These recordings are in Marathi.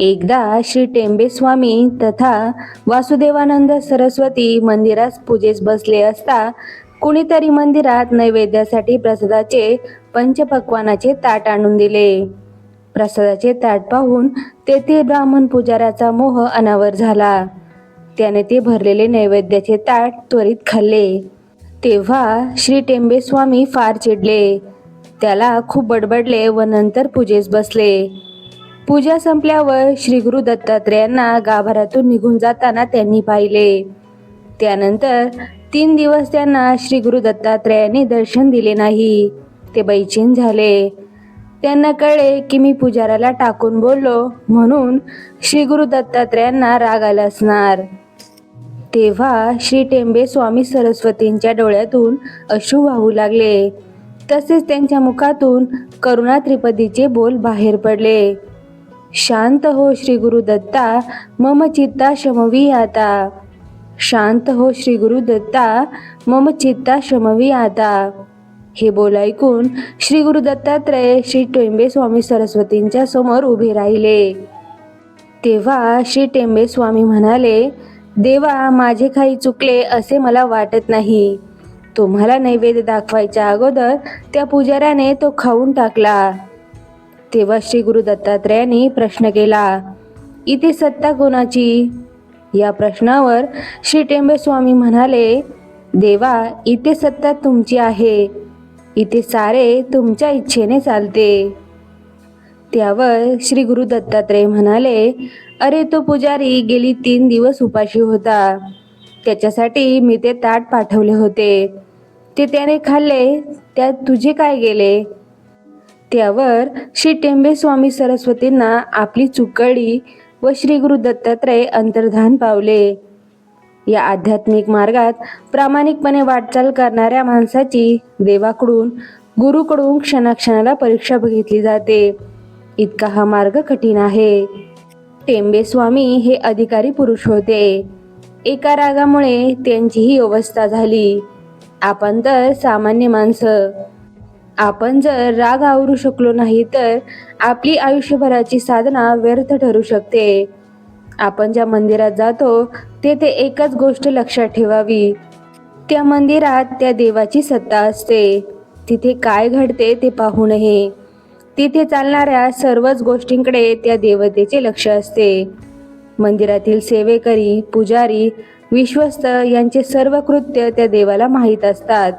एकदा श्री टेंबेस्वामी तथा वासुदेवानंद सरस्वती मंदिरात पूजेस बसले असता कुणीतरी मंदिरात नैवेद्यासाठी प्रसादाचे पंचपक्वानाचे ताट आणून दिले. प्रसादाचे ताट पाहून तेथील ब्राह्मण पुजाऱ्याचा मोह अनावर झाला. त्याने ते भरलेले नैवेद्याचे ताट त्वरित खाल्ले. तेव्हा श्री टेंबेस्वामी फार चिडले. त्याला खूप बडबडले व नंतर पूजेस बसले. पूजा संपल्यावर श्री गुरु दत्तात्रेयांना गाभाऱ्यातून निघून जाताना त्यांनी पाहिले. त्यानंतर तीन दिवस त्यांना श्री गुरु दत्तात्रेयांनी दर्शन दिले नाही. ते बैचीन झाले. त्यांना कळले की मी पुजाऱ्याला टाकून बोललो म्हणून श्री गुरु दत्तात्रेयांना राग आला असणार. तेव्हा श्री टेंबे स्वामी सरस्वतींच्या डोळ्यातून अश्रू वाहू लागले. तसेच त्यांच्या मुखातून करुणा त्रिपदीचे बोल बाहेर पडले. शांत हो श्री गुरु दत्ता मम चित्ता शमवी आता शांत हो श्री गुरु दत्ता मम चित्ता शमवी आता हे बोल ऐकून श्री गुरु दत्तात्रय श्री टेंबे स्वामी सरस्वतींच्या समोर उभे राहिले. तेव्हा श्री टेंबे स्वामी म्हणाले देवा माझे काही चुकले असे मला वाटत नाही. तुम्हाला नैवेद्य दाखवायच्या अगोदर त्या पुजाऱ्याने तो खाऊन टाकला. तेव्हा श्री गुरु दत्तात्रयाने प्रश्न केला इथे सत्ता कोणाची? या प्रश्नावर श्री टेंबे स्वामी म्हणाले देवा इथे सत्ता तुमची आहे. इथे सारे तुमच्या इच्छेने चालते. त्यावर श्री गुरु दत्तात्रय म्हणाले अरे तो पुजारी गेली तीन दिवस उपाशी होता. त्याच्यासाठी मी ते ताट पाठवले होते. ते त्याने खाल्ले. त्यात तुझे काय गेले? त्यावर श्री टेंबे स्वामी सरस्वतींना आपली चुकळी व श्री गुरु दत्तात्रय अंतर्धान पावले. या आध्यात्मिक मार्गात प्रामाणिकपणे वाटचाल करणाऱ्या माणसाची देवाकडून गुरुकडून क्षणाक्षणाला परीक्षा बघितली जाते. इतका हा मार्ग कठीण आहे. टेंबे स्वामी हे अधिकारी पुरुष होते. एका रागामुळे त्यांची ही अवस्था झाली. आपण तर सामान्य माणसं. आपण जर राग आवरू शकलो नाही तर आपली आयुष्यभराची साधना व्यर्थ ठरू शकते. आपण ज्या मंदिरात जातो तेथे एकच गोष्ट लक्षात ठेवावी. त्या मंदिरात त्या देवाची सत्ता असते. तिथे काय घडते ते पाहू नये तिथे चालणाऱ्या सर्वच गोष्टींकडे त्या देवतेचे लक्ष असते. मंदिरातील सेवेकरी पुजारी विश्वस्त यांचे सर्व कृत्य त्या देवाला माहीत असतात.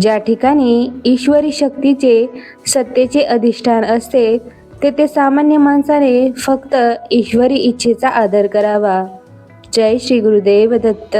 ज्या ठिकाणी ईश्वरी शक्तीचे सत्तेचे अधिष्ठान असते तेथे सामान्य माणसाने फक्त ईश्वरी इच्छेचा आदर करावा. जय श्री गुरुदेव दत्त.